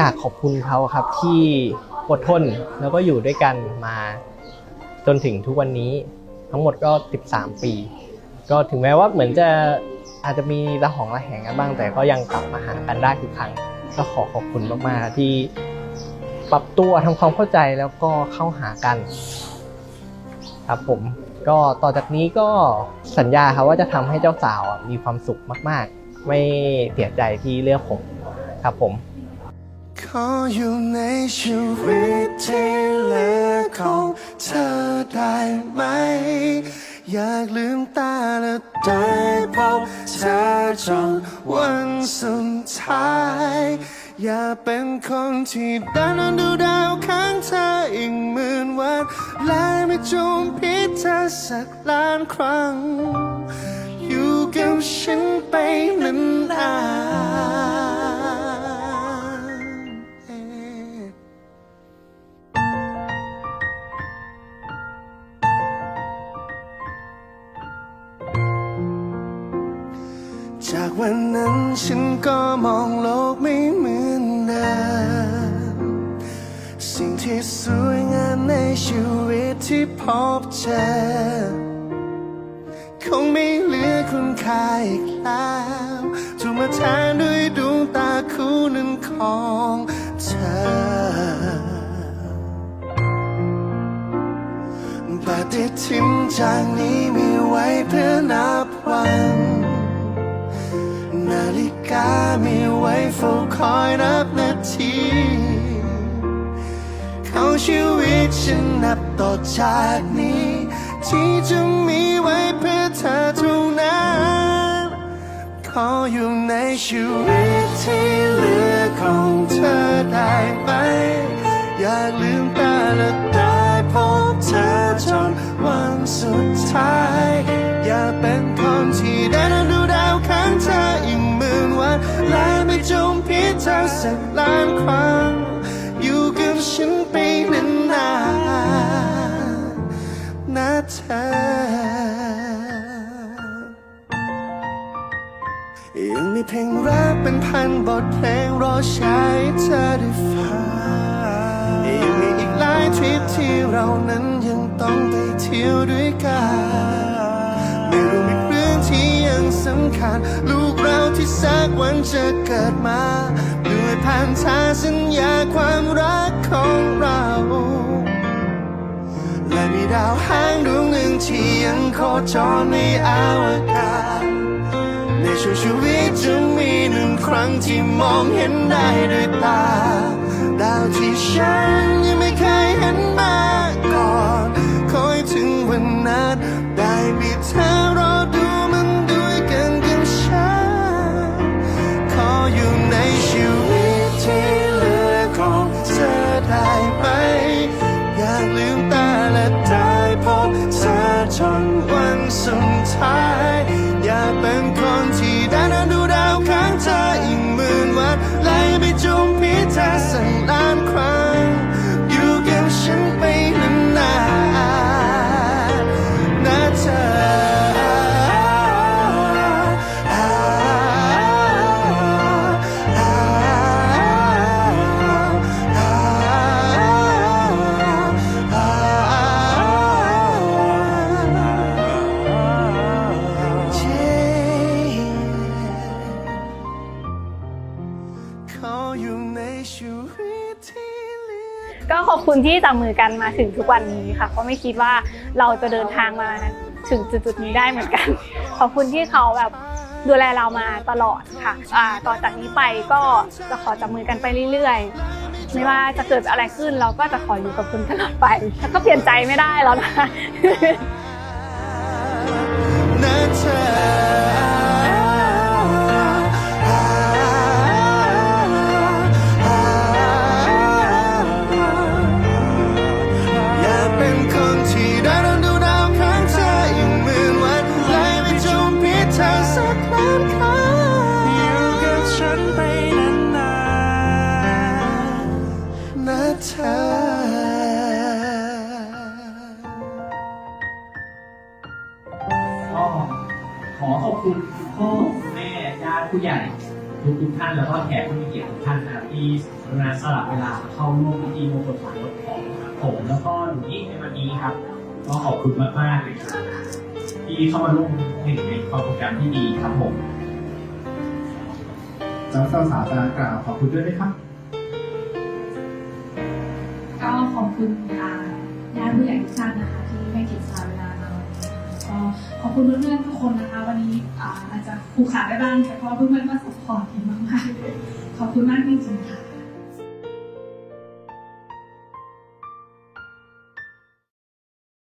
อยากขอบคุณเขาครับที่อดทนแล้วก็อยู่ด้วยกันมาจนถึงทุกวันนี้ทั้งหมดก็ 13 ปี ก็ถึงแม้ว่าเหมือนจะอาจจะมีระหองระแหงกันบ้าง แต่ก็ยังกลับมาหากันได้ทุกครั้ง ก็ขอขอบคุณมากๆที่ปรับตัวทำความเข้าใจแล้วก็เข้าหากัน ครับผมก็ต่อจากนี้ก็สัญญาครับว่าจะทำให้เจ้าสาวมีความสุขมาก ๆ ไม่เสียใจที่เลือกผมครับผม ขออยู่ในชีวิตที่เหลือของเธอได้ไหม อยากลืมตาและได้พบเธอจนวันสุดท้าย อย่าเป็นคนที่ดันดูดาวข้างเธออีกหมื่นวัน และไม่จมพิษเธอสักล้านครั้ง อยู่กับฉันไปนาน วันนั้นฉันก็มองโลกไม่เหมือนเดิมสิ่งที่สวยงามในชีวิตที่พบเจอคงไม่เหลือคุณค่าอีกแล้วถูกมาแทนด้วยดวงตาคู่หนึ่งของเธอปฏิทินจากนี้มีไว้เพื่อนับวันนามีไว้เฝ้าคอยนับนาทีเขาชีวิตฉันนับต่อจากนี้ ที่จะมีไว้เพื่อเธอเท่านั้นขออยู่ในชีวิตที่เหลือของเธอได้ไหมอยากลืมตาและได้พบเธอจนวันสุดท้าย สักล้านครั้ง อยู่กับฉันไปนานๆนะเธอ ยังมีเพลงรักเป็นพันบทเพลงรอใช้เธอได้ฟังยังมีอีกหลายทริปที่เรานั้นยังต้องไปเที่ยวด้วยกัน ไม่รู้มีเรื่องที่ยังสำคัญลูกเราที่ สักวันจะเกิดมา ด้วยผ่านทางสัญญาความรักของเรา และมีดาวหางดวงหนึ่งที่ยังโคจรในอวกาศ ในช่วงชีวิตจะมีหนึ่งครั้งที่มองเห็นได้ด้วยตา ดาวที่ฉันยังไม่เคยเห็นมาก่อน คอยถึงวันนั้นได้มีเธอ ได้พบเธ ก็ขอบคุณที่จับมือกันมาถึงทุกวันนี้ค่ะ เพราะไม่คิดว่าเราจะเดินทางมาถึงจุดๆนี้ได้เหมือนกัน ขอบคุณที่เขาแบบดูแลเรามาตลอดค่ะต่อจากนี้ไปก็จะขอจับมือกันไปเรื่อยๆ ไม่ว่าจะเกิดอะไรขึ้นเราก็จะขออยู่กับคุณตลอดไปแล้วก็เปลี่ยนใจไม่ได้แล้วนะ อขอบคุณพ่อแม่ญาติผู้ใหญ่ทุกทุกๆท่านแล้วก็แขกผู้มีเกียรติทุกท่านนะครับที่กรุณาสละเวลาเข้าร่วมพิธีมงคลสมรสของผมแล้วก็หนูยิ่งในวันนี้ครับ ก็ขอบคุณมากๆเลยครับที่เข้ามาร่วมหนึ่งในความทรงจำที่ดีครับผมเจ้าสาวสาวจะกล่าวขอบคุณด้วยไหมครับก็ขอบคุณอ่าญาติผู้ใหญ่ทุกท่านนะคะที่ให้เกียรติสละเวลามาก็ ขอบคุณเพื่อนๆทุกคนนะคะ วันนี้อาจจะผูกขาดได้บ้างแต่พ่อเพื่อนๆก็สปอร์ตเห็นมากๆขอบคุณมากจริงๆค่ะ